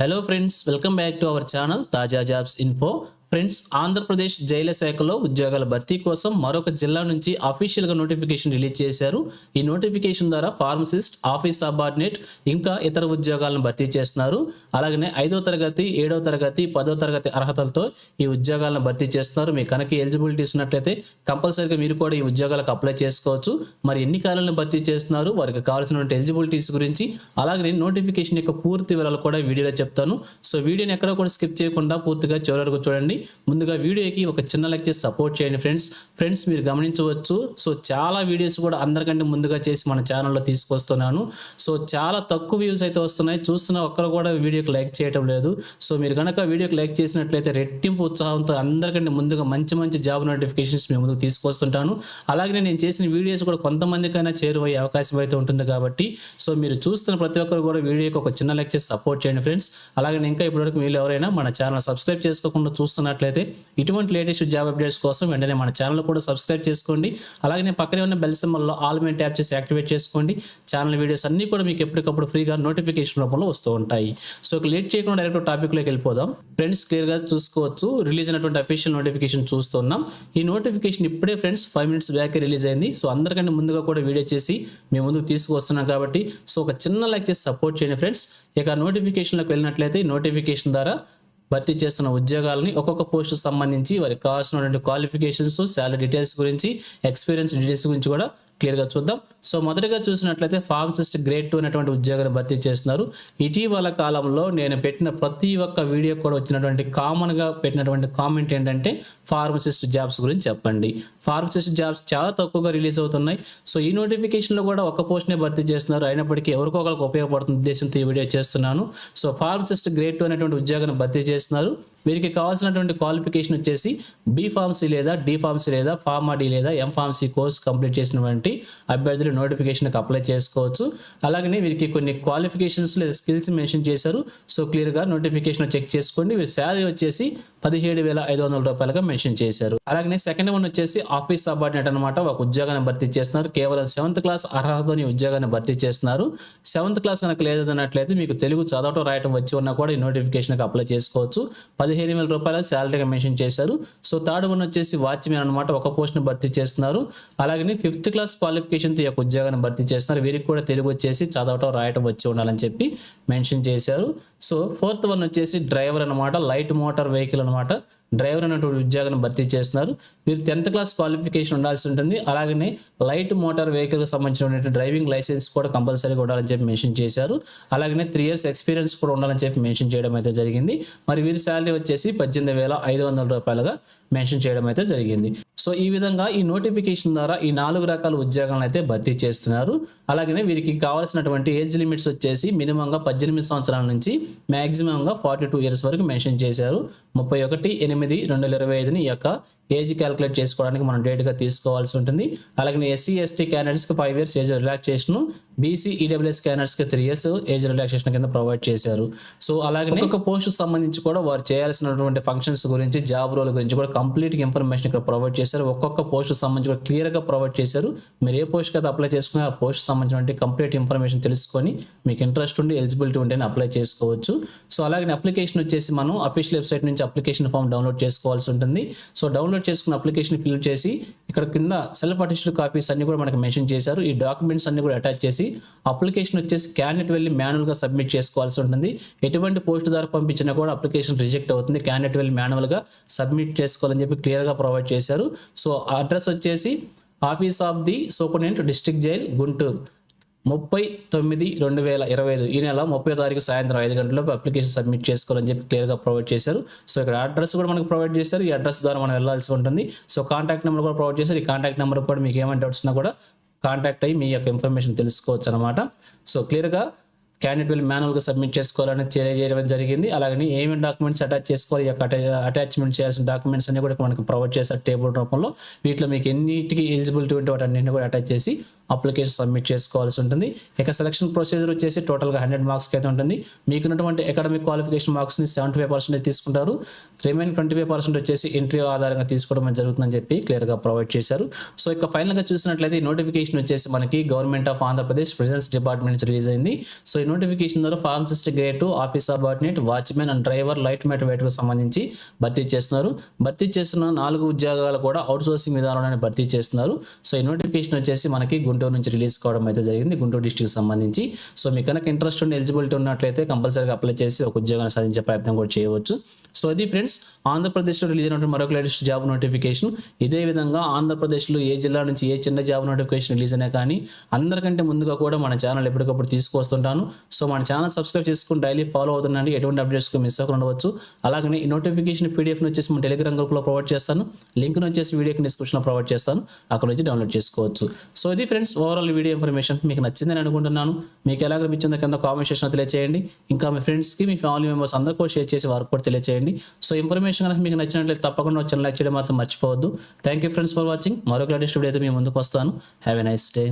Hello friends, welcome back to our channel Taja Jobs Info. Friends Andhra Pradesh జైల శాఖలో ఉద్యోగాల భర్తీ కోసం మరొక జిల్లా నుంచి అఫీషియల్గా నోటిఫికేషన్ రిలీజ్ చేశారు. ఈ నోటిఫికేషన్ ద్వారా ఫార్మసిస్ట్ ఆఫీస్ సబార్డినేట్ ఇంకా ఇతర ఉద్యోగాలను భర్తీ చేస్తున్నారు. అలాగనే ఐదో తరగతి ఏడో తరగతి పదో తరగతి అర్హతలతో ఈ ఉద్యోగాలను భర్తీ చేస్తున్నారు. మీ కనుక ఎలిజిబిలిటీస్ ఉన్నట్లయితే కంపల్సరీగా మీరు కూడా ఈ ఉద్యోగాలకు అప్లై చేసుకోవచ్చు. మరి ఎన్ని కాలాలను భర్తీ చేస్తున్నారు? వారికి కావాల్సినటువంటి ఎలిజిబిలిటీస్ గురించి అలాగే నోటిఫికేషన్ యొక్క పూర్తి వివరాలు కూడా వీడియోలో చెప్తాను. సో వీడియోని ఎక్కడ కూడా స్కిప్ చేయకుండా పూర్తిగా చివరి వరకు చూడండి. ముందుగా వీడియోకి ఒక చిన్న లైక్ చేసి సపోర్ట్ చేయండి ఫ్రెండ్స్ ఫ్రెండ్స్ మీరు గమనించవచ్చు. సో చాలా వీడియోస్ కూడా అందరికంటే ముందుగా చేసి మన ఛానల్లో తీసుకొస్తున్నాను. సో చాలా తక్కువ వ్యూస్ అయితే వస్తున్నాయి. చూస్తున్న ఒక్కరు కూడా వీడియోకి లైక్ చేయటం లేదు. సో మీరు కనుక వీడియోకి లైక్ చేసినట్లయితే రెట్టింపు ఉత్సాహంతో అందరికంటే ముందుగా మంచి మంచి జాబ్ నోటిఫికేషన్స్ మీ ముందుకు తీసుకొస్తుంటాను. అలాగే నేను చేసిన వీడియోస్ కూడా కొంతమందికైనా చేరువయ్యే అవకాశం అయితే ఉంటుంది కాబట్టి సో మీరు చూస్తున్న ప్రతి ఒక్కరు కూడా వీడియోకి ఒక చిన్న లైక్ చేసి సపోర్ట్ చేయండి ఫ్రెండ్స్ అలాగే ఇంకా ఇప్పటివరకు మీరు ఎవరైనా మన ఛానల్ సబ్స్క్రైబ్ చేసుకోకుండా చూస్తున్నట్లయితే ఇటువంటి లేటెస్ట్ జాబ్ అప్డేట్స్ కోసం వెంటనే మన ఛానల్ కూడా సబ్స్క్రైబ్ చేసుకోండి. అలాగే పక్కనే ఉన్న బెల్ సింబల్లో ఆల్ మీద ట్యాప్ చేసి యాక్టివేట్ చేసుకోండి. ఛానల్ వీడియోస్ అన్నీ కూడా మీకు ఎప్పటికప్పుడు ఫ్రీగా నోటిఫికేషన్ రూపంలో వస్తూ ఉంటాయి. సో లేట్ చేయకుండా డైరెక్ట్ టాపిక్లోకి వెళ్ళిపోదాం. ఫ్రెండ్స్ క్లియర్గా చూసుకోవచ్చు. రిలీజ్ అయినటువంటి అఫీషియల్ నోటిఫికేషన్ చూస్తున్నాం. ఈ నోటిఫికేషన్ ఇప్పుడే friends five minutes back release అయింది. సో అందరికంటే ముందుగా కూడా వీడియో చేసి మేము ముందుకు తీసుకువస్తున్నాం కాబట్టి సో ఒక చిన్న లైక్ చేసి సపోర్ట్ చేయండి ఫ్రెండ్స్ ఇక నోటిఫికేషన్లోకి వెళ్ళినట్లయితే నోటిఫికేషన్ ద్వారా భర్తీ చేస్తున్న ఉద్యోగాలని ఒక్కొక్క పోస్ట్ సంబంధించి వారికి కావాల్సినటువంటి క్వాలిఫికేషన్స్ శాలరీ డీటెయిల్స్ గురించి ఎక్స్పీరియన్స్ డీటెయిల్స్ గురించి కూడా క్లియర్గా చూద్దాం. సో మొదటగా చూసినట్లయితే ఫార్మసిస్ట్ గ్రేడ్ టూ అనేటువంటి ఉద్యోగాన్ని భర్తీ చేస్తున్నారు. ఇటీవల కాలంలో నేను పెట్టిన ప్రతి ఒక్క వీడియో కూడా వచ్చినటువంటి కామన్గా పెట్టినటువంటి కామెంట్ ఏంటంటే ఫార్మసిస్ట్ జాబ్స్ గురించి చెప్పండి. ఫార్మసిస్ట్ జాబ్స్ చాలా తక్కువగా రిలీజ్ అవుతున్నాయి. సో ఈ నోటిఫికేషన్లో కూడా ఒక పోస్ట్నే భర్తీ చేస్తున్నారు. అయినప్పటికీ ఎవరికొకరికి ఉపయోగపడుతున్న ఉద్దేశంతో ఈ వీడియో చేస్తున్నాను. సో ఫార్మసిస్ట్ గ్రేడ్ టూ అనేటువంటి ఉద్యోగాన్ని భర్తీ చేస్తున్నారు. వీరికి కావాల్సినటువంటి క్వాలిఫికేషన్ వచ్చేసి బీ ఫార్మసీ లేదా డి ఫార్మసీ లేదా ఫార్మాడీ లేదా ఎం ఫార్మసీ కోర్స్ కంప్లీట్ చేసినటువంటి అభ్యర్థులు నోటిఫికేషన్కి అప్లై చేసుకోవచ్చు. అలాగనే వీరికి కొన్ని క్వాలిఫికేషన్స్ లేదా స్కిల్స్ మెన్షన్ చేశారు. సో క్లియర్గా నోటిఫికేషన్ చెక్ చేసుకోండి. వీరి శాలరీ వచ్చేసి పదిహేడు వేల ఐదు వందల రూపాయలుగా మెన్షన్ చేశారు. అలాగనే సెకండ్ వన్ వచ్చేసి ఆఫీస్ సబార్డినేట్ అనమాట ఒక ఉద్యోగాన్ని భర్తీ చేస్తున్నారు. కేవలం సెవెంత్ క్లాస్ అర్హతని ఉద్యోగాన్ని భర్తీ చేస్తున్నారు. సెవెంత్ క్లాస్ కనుక లేదన్నట్లయితే మీకు తెలుగు చదవటం రాయటం వచ్చి ఉన్నా కూడా ఈ నోటిఫికేషన్కి అప్లై చేసుకోవచ్చు. పదిహేను వేల రూపాయల శాలరీగా మెన్షన్ చేశారు. సో థర్డ్ వన్ వచ్చేసి వాచ్మెన్ అనమాట ఒక పోస్ట్ని భర్తీ చేస్తున్నారు. అలాగే ఫిఫ్త్ క్లాస్ క్వాలిఫికేషన్తో ఈ యొక్క ఉద్యోగాన్ని భర్తీ చేస్తున్నారు. వీరికి కూడా తెలుగు వచ్చేసి చదవటం రాయటం వచ్చి ఉండాలని చెప్పి మెన్షన్ చేశారు. సో ఫోర్త్ వన్ వచ్చేసి డ్రైవర్ అనమాట లైట్ మోటార్ వెహికల్ అనమాట డ్రైవర్ అనేటువంటి ఉద్యోగాన్ని భర్తీ చేస్తున్నారు. మీరు టెన్త్ క్లాస్ క్వాలిఫికేషన్ ఉండాల్సి ఉంటుంది. అలాగనే లైట్ మోటార్ వెహికల్కి సంబంధించినటువంటి డ్రైవింగ్ లైసెన్స్ కూడా కంపల్సరీగా ఉండాలని చెప్పి మెన్షన్ చేశారు. అలాగనే త్రీ ఇయర్స్ ఎక్స్పీరియన్స్ కూడా ఉండాలని చెప్పి మెన్షన్ చేయడం అయితే జరిగింది. మరి వీరి శాలరీ వచ్చేసి పద్దెనిమిది వేల ఐదు వందల రూపాయలుగా మెన్షన్ చేయడం అయితే జరిగింది. సో ఈ విధంగా ఈ నోటిఫికేషన్ ద్వారా ఈ నాలుగు రకాల ఉద్యోగాలను అయితే భర్తీ చేస్తున్నారు. అలాగనే వీరికి కావాల్సినటువంటి ఏజ్ లిమిట్స్ వచ్చేసి మినిమంగా పద్దెనిమిది సంవత్సరాల నుంచి మ్యాక్సిమంగా ఫార్టీ టూ ఇయర్స్ వరకు మెన్షన్ చేశారు. ముప్పై ఒకటి ఎనిమిది రెండు వేల ఇరవై ఐదుని ఈ యొక్క ఏజ్ క్యాలిక్యులేట్ చేసుకోవడానికి మనం డేట్గా తీసుకోవాల్సి ఉంటుంది. అలాగే ఎస్సీ ఎస్టీ క్యాండిడేట్స్కి five years age relaxation BC EWS క్యాండిడేట్స్కి త్రీ ఇయర్స్ ఏజ్ రిలాక్సేషన్ కింద ప్రొవైడ్ చేశారు. సో అలాగే ఒక్కొక్క పోస్ట్ సంబంధించి కూడా వారు చేయాల్సినటువంటి ఫంక్షన్స్ గురించి జాబ్ రోల్ గురించి కూడా కంప్లీట్ ఇన్ఫర్మేషన్ ఇక్కడ ప్రొవైడ్ చేశారు. ఒక్కొక్క పోస్ట్ సంబంధించి కూడా క్లియర్గా ప్రొవైడ్ చేశారు. మీరు ఏ పోస్ట్ అయితే అప్లై చేసుకున్నా ఆ పోస్ట్ సంబంధించిన కంప్లీట్ ఇన్ఫర్మేషన్ తెలుసుకొని మీకు ఇంట్రెస్ట్ ఉండి ఎలిజిబిలిటీ ఉంటేనే అప్లై చేసుకోవచ్చు. సో అలాగే అప్లికేషన్ వచ్చేసి మనం అఫీషియల్ వెబ్సైట్ నుంచి అప్లికేషన్ ఫామ్ డౌన్లోడ్ చేసుకోవాల్సి ఉంటుంది. సో డౌన్లోడ్ చేసుకున్న అప్లికేషన్ ఫిల్ చేసి ఇక్కడ కింద సెల్ఫ్ అటెస్టెడ్ కాపీస్ అన్ని కూడా మనకి మెన్షన్ చేశారు. ఈ డాక్యుమెంట్స్ అన్ని కూడా అటాచ్ చేసి అప్లికేషన్ వచ్చేసి క్యాండిడేట్ వెళ్ళి మాన్యువల్గా సబ్మిట్ చేసుకోవాల్సి ఉంటుంది. ఎటువంటి పోస్ట్ ద్వారా పంపించినా కూడా అప్లికేషన్ రిజెక్ట్ అవుతుంది. క్యాండిడేట్ వెళ్ళి మాన్యువల్గా సబ్మిట్ చేసుకోవాలని చెప్పి క్లియర్గా ప్రొవైడ్ చేశారు. సో అడ్రస్ వచ్చేసి office of the superintendent district jail Guntur. ముప్పై తొమ్మిది రెండు వేల ఇరవై ఐదు. ఈ నెల ముప్పై తారీఖు సాయంత్రం ఐదు గంటలకు అప్లికేషన్ సబ్మిట్ చేసుకోవాలని చెప్పి క్లియర్గా ప్రొవైడ్ చేశారు. సో ఇక్కడ అడ్రస్ కూడా మనకు ప్రొవైడ్ చేశారు. ఈ అడ్రస్ ద్వారా మనం వెళ్ళాల్సి ఉంటుంది. సో కాంటాక్ట్ నెంబర్ కూడా ప్రొవైడ్ చేశారు. ఈ కాంటాక్ట్ నెంబర్ కూడా మీకు ఏమైనా డౌట్స్ ఉన్నా కూడా కాంటాక్ట్ అయ్యి మీ యొక్క ఇన్ఫర్మేషన్ తెలుసుకోవచ్చు అనమాట సో క్లియర్గా క్యాండిడేట్ వెళ్ళి మాన్యువల్గా సబ్మిట్ చేసుకోవాలని తెలియజేయడం జరిగింది. అలాగే ఏమేమి డాక్యుమెంట్స్ అటాచ్ చేసుకోవాలి ఈ యొక్క అటాచ్మెంట్ చేయాల్సిన డాక్యుమెంట్స్ అన్ని కూడా మనకు ప్రొవైడ్ చేశారు టేబుల్ రూపంలో. వీటిలో మీకు ఎన్నిటికీ ఎలిజిబిలిటీ ఉంటే వాటి అన్నింటిని కూడా అటాచ్ చేసి అప్లికేషన్ సబ్మిట్ చేసుకోవాల్సి ఉంటుంది. ఇక సెలక్షన్ ప్రొసీజర్ వచ్చేసి టోటల్గా హండ్రెడ్ మార్క్స్కి అయితే ఉంటుంది. మీకు ఉన్నటువంటి అకాడమిక్ క్వాలిఫికేషన్ మార్క్స్ని సెవెంటీ ఫైవ్ పర్సెంటేజ్ తీసుకుంటారు. రిమైనింగ్ ట్వంటీ ఫైవ్ పర్సెంట్ వచ్చేసి ఇంటర్వ్యూ ఆధారంగా తీసుకోవడం జరుగుతుందని చెప్పి క్లియర్గా ప్రొవైడ్ చేశారు. సో ఇక ఫైనల్గా చూసినట్లయితే ఈ నోటిఫికేషన్ వచ్చేసి మనకి government of Andhra Pradesh prisons department నుంచి రిలీజ్ అయింది. సో ఈ నోటిఫికేషన్ ద్వారా pharmacist grade office subordinate watchman and driver light మెట్ వెయిట్కు సంబంధించి భర్తీ చేస్తున్నారు. భర్తీ చేస్తున్న నాలుగు ఉద్యోగాలు కూడా అవుట్ సోర్సింగ్ విధానంలోనే భర్తీ చేస్తున్నారు. సో ఈ నోటిఫికేషన్ వచ్చేసి మనకి గుంటూరు నుంచి రిలీజ్ కావడం అయితే జరిగింది. గుంటూరు డిస్టిక్ సంబంధించి. సో మీకు కనుక ఇంట్రెస్ట్ ఉండి ఎలిజిబిలిటీ ఉన్నట్లయితే కంపల్సరీగా అప్లై చేసి ఒక ఉద్యోగాన్ని సాధించే ప్రయత్నం కూడా చేయవచ్చు. సో అది ఫ్రెండ్స్ ఆంధ్రప్రదేశ్లో రిలీజ్ అయినటువంటి మరొక లేటెస్ట్ జాబ్ నోటిఫికేషన్. ఇదే విధంగా ఆంధ్రప్రదేశ్లో ఏ జిల్లా నుంచి ఏ చిన్న జాబ్ నోటిఫికేషన్ రిలీజ్ అయినా కానీ అందరికంటే ముందుగా కూడా మన ఛానల్ ఎప్పటికప్పుడు తీసుకొస్తుంటాను సో మన ఛానల్ సబ్స్క్రైబ్ చేసుకుని డైలీ ఫాలో అవుతుందండి ఎటువంటి అప్డేట్స్ మిస్ అవ్వకుండా ఉండవచ్చు. అలాగనే ఈ నోటిఫికేషన్ పీడిఎఫ్ని వచ్చేసి మన టెలిగ్రామ్ గ్రూప్లో ప్రొవైడ్ చేస్తాను. లింక్ను వచ్చేసి వీడియోకి డిస్క్రిప్షన్లో ప్రొవైడ్ చేస్తాను. అక్కడ నుంచి డౌన్లోడ్ చేసుకోవచ్చు. సో ఇది ఫ్రెండ్స్ ఓవరాల్ వీడియో ఇన్ఫర్మేషన్ మీకు నచ్చిందని అనుకుంటున్నాను. మీకు ఎలా అనిపించిందో కింద కామెంట్ సెక్షన్లో తెలియచేయండి. ఇంకా మీ ఫ్రెండ్స్కి మీ ఫ్యామిలీ మెంబర్స్ అందరూ కూడా షేర్ చేసి వారికి కూడా తెలియచేయండి. సో ఇన్ఫర్మేషన్ కనుక మీకు నచ్చినట్లయితే తప్పకుండా వచ్చిన లైక్ చేయడం మాత్రం మర్చిపోవద్దు. Thank you friends for watching మరొక లేటెస్ట్ వీడియో అయితే మీ ముందుకు వస్తాను. Have a nice day